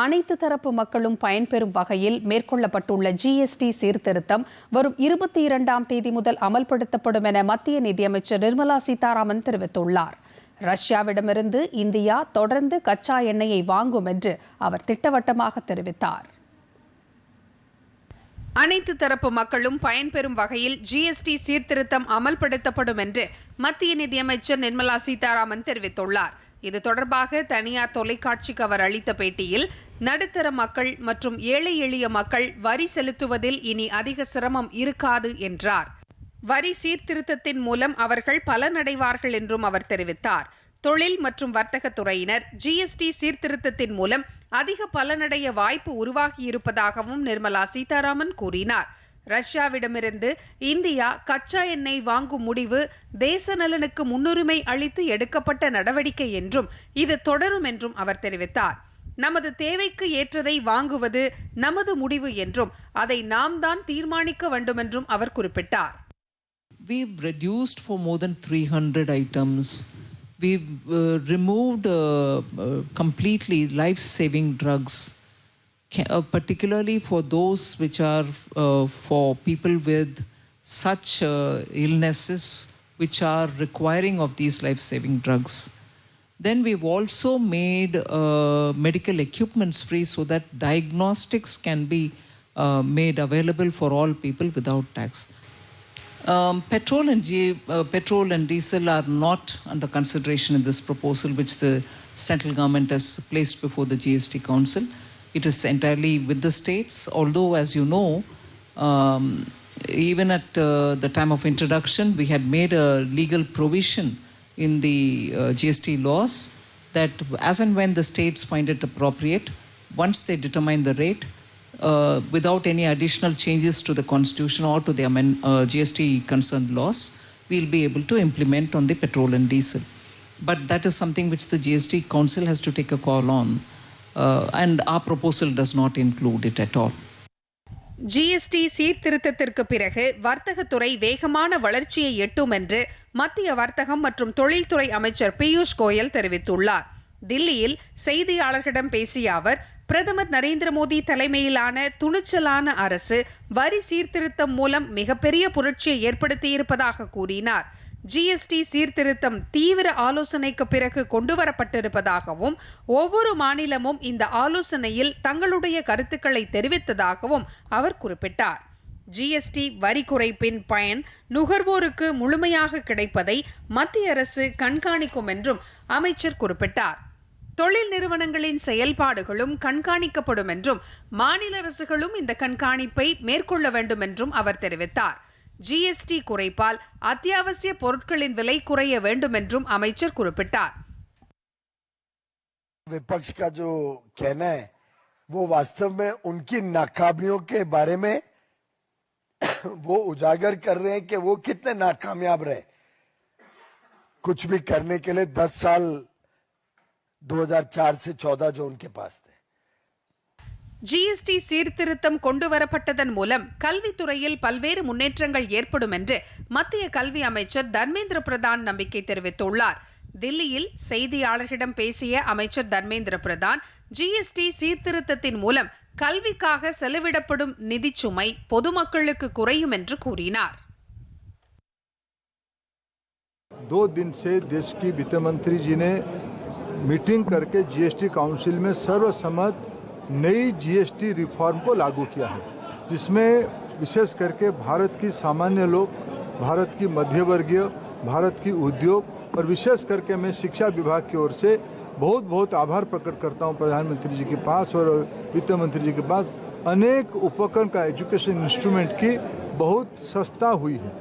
அனைத்து தரப்பு மக்களும் பயன்பெறும் வகையில் மேற்கொள்ளப்பட்டுள்ள ஜிஎஸ்டி சீர்திருத்தம் வரும் இருபத்தி இரண்டாம் தேதி முதல் அமல்படுத்தப்படும் என மத்திய நிதியமைச்சர் நிர்மலா சீதாராமன் தெரிவித்துள்ளார். ரஷ்யாவிடமிருந்து இந்தியா தொடர்ந்து கச்சா எண்ணெயை வாங்கும் என்று அவர் திட்டவட்டமாக தெரிவித்தார். அனைத்து தரப்பு மக்களும் பயன்பெறும் வகையில் ஜிஎஸ்டி சீர்திருத்தம் அமல்படுத்தப்படும் என்று மத்திய நிதியமைச்சர் நிர்மலா சீதாராமன் தெரிவித்துள்ளார். இது தொடர்பாக தனியார் தொலைக்காட்சிக்கு அவர் அளித்த பேட்டியில் நடுத்தர மக்கள் மற்றும் ஏழை எளிய மக்கள் வரி செலுத்துவதில் இனி அதிக சிரமம் இருக்காது என்றார். வரி சீர்திருத்தத்தின் மூலம் அவர்கள் பலனடைவார்கள் என்றும் அவர் தெரிவித்தார். தொழில் மற்றும் வர்த்தக துறையினர் ஜிஎஸ்டி சீர்திருத்தத்தின் மூலம் அதிக பலனடைய வாய்ப்பு உருவாகியிருப்பதாகவும் நிர்மலா சீதாராமன் கூறினார். ரஷ்யாவிடமிருந்து இந்தியா கச்சா எண்ணெய் வாங்கும் முடிவு தேச நலனுக்கு முன்னுரிமை அளித்து எடுக்கப்பட்ட நடவடிக்கை என்றும் இது தொடரும் என்றும் அவர் தெரிவித்தார். நமது தேவைக்கு ஏற்றதை வாங்குவது நமது முடிவு என்றும் அதை நாம் தான் தீர்மானிக்க வேண்டுமென்றும் அவர் குறிப்பிட்டார். We've reduced for more than 300 items. We've uh, removed uh, uh, completely life saving drugs, ca- uh, particularly for those which are uh, for people with such uh, illnesses which are requiring of these life saving drugs. Then we've also made uh, medical equipments free so that diagnostics can be uh, made available for all people without tax. Um, petrol and G- uh, petrol and diesel are not under consideration in this proposal, which the central government has placed before the GST Council. It is entirely with the states. Although, as you know, um, even at uh, the time of introduction, we had made a legal provision in the uh, GST laws that, as and when the states find it appropriate, once they determine the rate, uh, without any additional changes to the constitution or to the uh, GST concerned laws, we'll be able to implement on the petrol and diesel. But that is something which the GST Council has to take a call on, uh, and our proposal does not include it at all. GST சீர்திருத்தத்திற்கு பிறகு வர்த்தகத்துறை வேகமான வளர்ச்சியை எட்டும் என்று மத்திய வர்த்தகம் மற்றும் தொழில்துறை அமைச்சர் பியூஷ் கோயல் தெரிவித்துள்ளார் தில்லியில் செய்தியாளர்களிடம் பேசிய அவர் பிரதமர் நரேந்திர மோடி தலைமையிலான துணிச்சலான அரசு வரி சீர்திருத்தம் மூலம் மிகப்பெரிய புரட்சியை ஏற்படுத்தியிருப்பதாக கூறினார் ஜிஎஸ்டி சீர்திருத்தம் தீவிர ஆலோசனைக்கு பிறகு கொண்டுவரப்பட்டிருப்பதாகவும் ஒவ்வொரு மாநிலமும் இந்த ஆலோசனையில் தங்களுடைய கருத்துக்களை தெரிவித்ததாகவும் அவர் குறிப்பிட்டார். ஜிஎஸ்டி வரி குறைப்பின் பயன் நுகர்வோருக்கு முழுமையாக கிடைப்பதை மத்திய அரசு கண்காணிக்கும் என்றும் அமைச்சர் குறிப்பிட்டார். தொழில் நிறுவனங்களின் செயல்பாடுகளும் கண்காணிக்கப்படும் என்றும் மாநில அரசுகளும் இந்த கண்காணிப்பை மேற்கொள்ள வேண்டும் என்றும் அவர் தெரிவித்தார். ஜிஎஸ்டி குறைப்பால் அத்தியாவசிய பொருட்களின் விலை குறைய வேண்டும் என்றும் அமைச்சர் குறிப்பிட்டார் विपक्ष का जो कहना है वो वास्तव में उनकी नाकामियों के बारे में वो उजागर कर रहे हैं कि वो कितने नाकामयाब रहे कुछ भी करने के लिए 10 साल 2004 से 14 जो उनके पास थे ஜிஎஸ்டி சீர்திருத்தம் கொண்டுவரப்பட்டதன் மூலம் கல்வித்துறையில் பல்வேறு முன்னேற்றங்கள் ஏற்படும் என்று மத்திய கல்வி அமைச்சர் தர்மேந்திர பிரதான் நம்பிக்கை தெரிவித்துள்ளார் தில்லியில் செய்தியாளர்களிடம் பேசிய அமைச்சர் தர்மேந்திர பிரதான் ஜிஎஸ்டி சீர்திருத்தத்தின் மூலம் கல்விக்காக செலவிடப்படும் நிதிச் சுமை பொதுமக்களுக்கு குறையும் என்று கூறினார் दो दिन से देश की वित्त मंत्री जी ने मीटिंग करके जीएसटी काउंसिल में सर्वसम्मत नई जीएसटी रिफॉर्म को लागू किया है, जिसमें विशेष करके भारत की सामान्य लोग, भारत की मध्यवर्गीय, भारत की उद्योग और विशेष करके मैं शिक्षा विभाग की ओर से बहुत बहुत आभार प्रकट करता हूँ प्रधानमंत्री जी के पास और वित्त मंत्री जी के पास। अनेक उपकरण का एजुकेशन इंस्ट्रूमेंट की बहुत सस्ता हुई है।